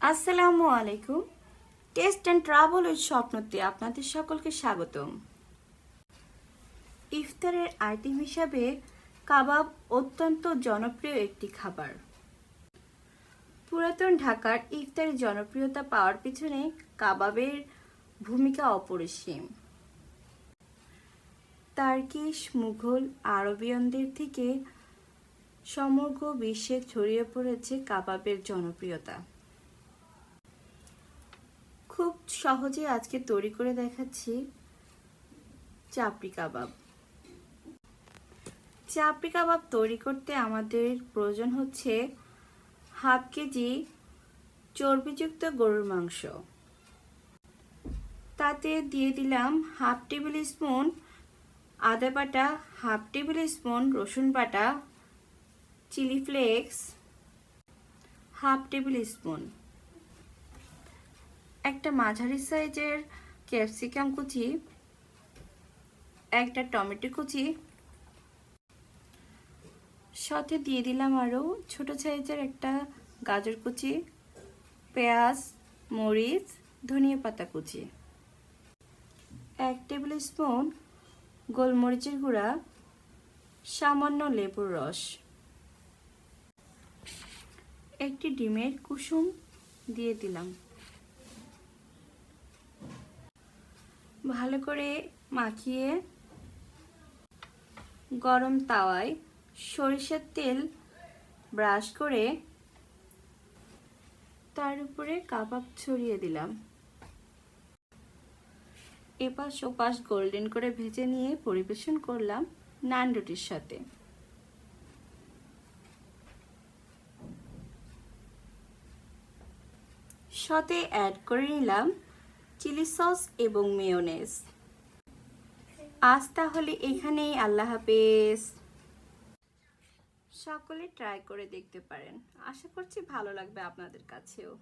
আসসালামু আলাইকুম। Taste and travel with স্বপ্নতে আপনাদের সকলকে স্বাগতম। ইফতারের আইটেম হিসাবে কাবাব অত্যন্ত জনপ্রিয় একটি খাবার। পুরাতন ঢাকার ইফতারের জনপ্রিয়তা পাওয়ার পিছনে কাবাবের ভূমিকা অপরিসীম। তার্কিশ, মুঘল, আরবিয়ানদের থেকে সমগ্র বিশ্বে ছড়িয়ে পড়েছে কাবাবের জনপ্রিয়তা। খুব সহজে আজকে তৈরি করে দেখাচ্ছি চাপড়ি কাবাব। চাপড়ি কাবাব তৈরি করতে আমাদের প্রয়োজন হচ্ছে হাফ কেজি চর্বিযুক্ত গরুর মাংস। তাতে দিয়ে দিলাম হাফ টেবিল স্পুন আদা বাটা, হাফ টেবিল স্পুন রসুন বাটা, chilli flakes, half tablespoon. একটা মাঝারি সাইজের ক্যাপসিকাম কুচি, একটা টমেটো কুচি, সাথে দিয়ে দিলাম আরও ছোট সাইজের একটা গাজর কুচি, পেঁয়াজ, মরিচ, ধনিয়া পাতা কুচি, এক টেবিল স্পুন গোলমরিচের গুঁড়া, সামান্য লেবুর রস, একটি ডিমের কুসুম দিয়ে দিলাম। ভালো করে মাখিয়ে গরম তাওয়ায় সরিষার তেল ব্রাশ করে তার উপরে কাবাব ছড়িয়ে দিলাম। এপাশ ওপাশ গোল্ডেন করে ভেজে নিয়ে পরিবেশন করলাম নান রুটির সাথে। সাথে অ্যাড করে নিলাম চিলি সস এবং মেয়োনেজ আজ তাহলে এখানেই আল্লাহ হাফেজ। সকলে ট্রাই করে দেখতে পারেন। আশা করছি ভালো লাগবে আপনাদের কাছেও।